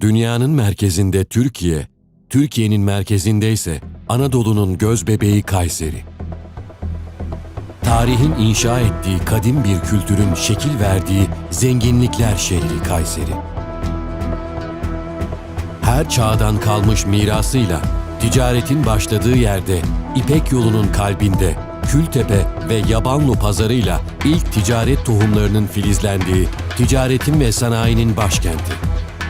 Dünyanın merkezinde Türkiye, Türkiye'nin merkezinde ise Anadolu'nun göz bebeği Kayseri. Tarihin inşa ettiği kadim bir kültürün şekil verdiği zenginlikler şehri Kayseri. Her çağdan kalmış mirasıyla ticaretin başladığı yerde İpek yolunun kalbinde Kültepe ve Yabanlı pazarıyla ilk ticaret tohumlarının filizlendiği ticaretin ve sanayinin başkenti.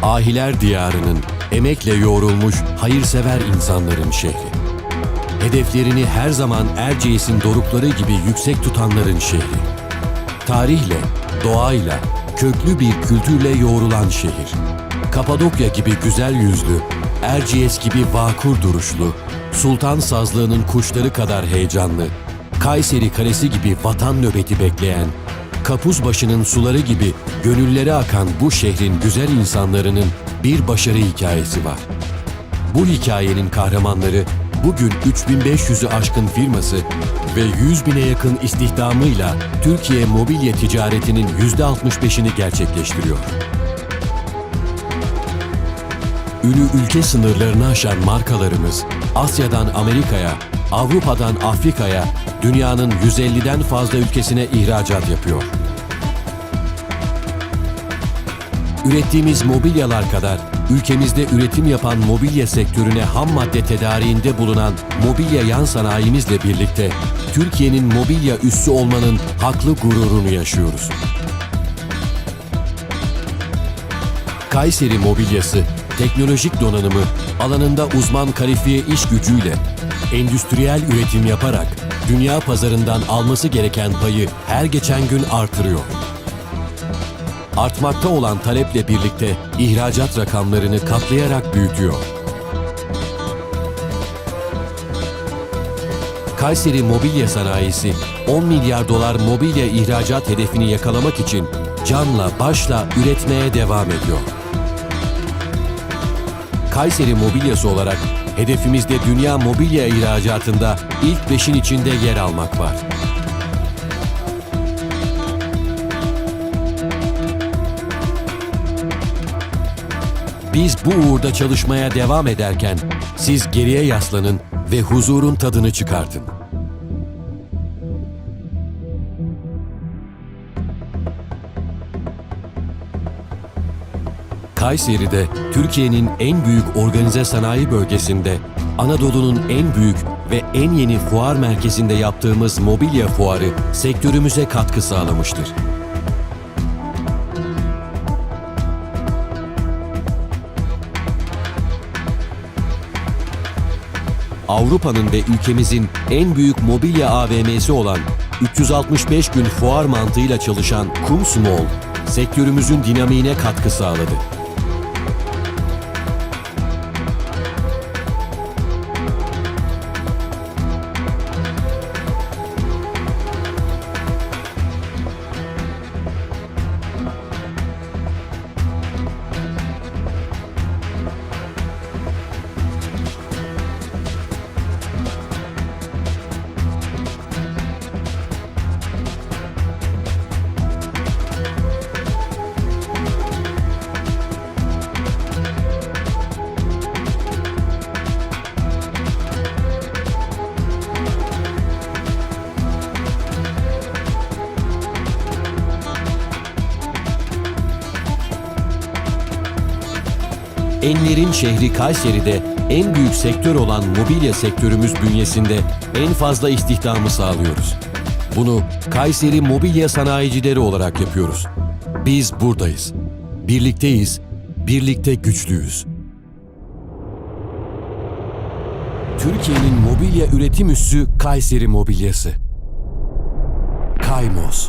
Ahiler diyarının emekle yoğrulmuş hayırsever insanların şehri. Hedeflerini her zaman Erciyes'in dorukları gibi yüksek tutanların şehri. Tarihle, doğayla, köklü bir kültürle yoğrulan şehir. Kapadokya gibi güzel yüzlü, Erciyes gibi vakur duruşlu, Sultan Sazlığı'nın kuşları kadar heyecanlı, Kayseri Kalesi gibi vatan nöbeti bekleyen, Kapuzbaşı'nın suları gibi gönüllere akan bu şehrin güzel insanlarının bir başarı hikayesi var. Bu hikayenin kahramanları bugün 3500'ü aşkın firması ve 100 bine yakın istihdamıyla Türkiye mobilya ticaretinin %65'ini gerçekleştiriyor. Ünü ülke sınırlarını aşan markalarımız Asya'dan Amerika'ya, Avrupa'dan Afrika'ya, dünyanın 150'den fazla ülkesine ihracat yapıyor. Ürettiğimiz mobilyalar kadar ülkemizde üretim yapan mobilya sektörüne ham madde tedariğinde bulunan mobilya yan sanayimizle birlikte Türkiye'nin mobilya üssü olmanın haklı gururunu yaşıyoruz. Kayseri Mobilyası, teknolojik donanımı, alanında uzman kalifiye iş gücüyle, endüstriyel üretim yaparak dünya pazarından alması gereken payı her geçen gün artırıyor. Artmakta olan taleple birlikte ihracat rakamlarını katlayarak büyütüyor. Kayseri Mobilya Sanayisi 10 milyar dolar mobilya ihracat hedefini yakalamak için canla başla üretmeye devam ediyor. Kayseri Mobilyası olarak hedefimizde dünya mobilya ihracatında ilk beşin içinde yer almak var. Biz bu uğurda çalışmaya devam ederken siz geriye yaslanın ve huzurun tadını çıkartın. Kayseri'de Türkiye'nin en büyük organize sanayi bölgesinde Anadolu'nun en büyük ve en yeni fuar merkezinde yaptığımız mobilya fuarı sektörümüze katkı sağlamıştır. Avrupa'nın ve ülkemizin en büyük mobilya AVM'si olan 365 gün fuar mantığıyla çalışan Kums Mall, sektörümüzün dinamiğine katkı sağladı. Enlerin şehri Kayseri'de en büyük sektör olan mobilya sektörümüz bünyesinde en fazla istihdamı sağlıyoruz. Bunu Kayseri Mobilya Sanayicileri olarak yapıyoruz. Biz buradayız. Birlikteyiz. Birlikte güçlüyüz. Türkiye'nin mobilya üretim üssü Kayseri Mobilyası. Kaymos.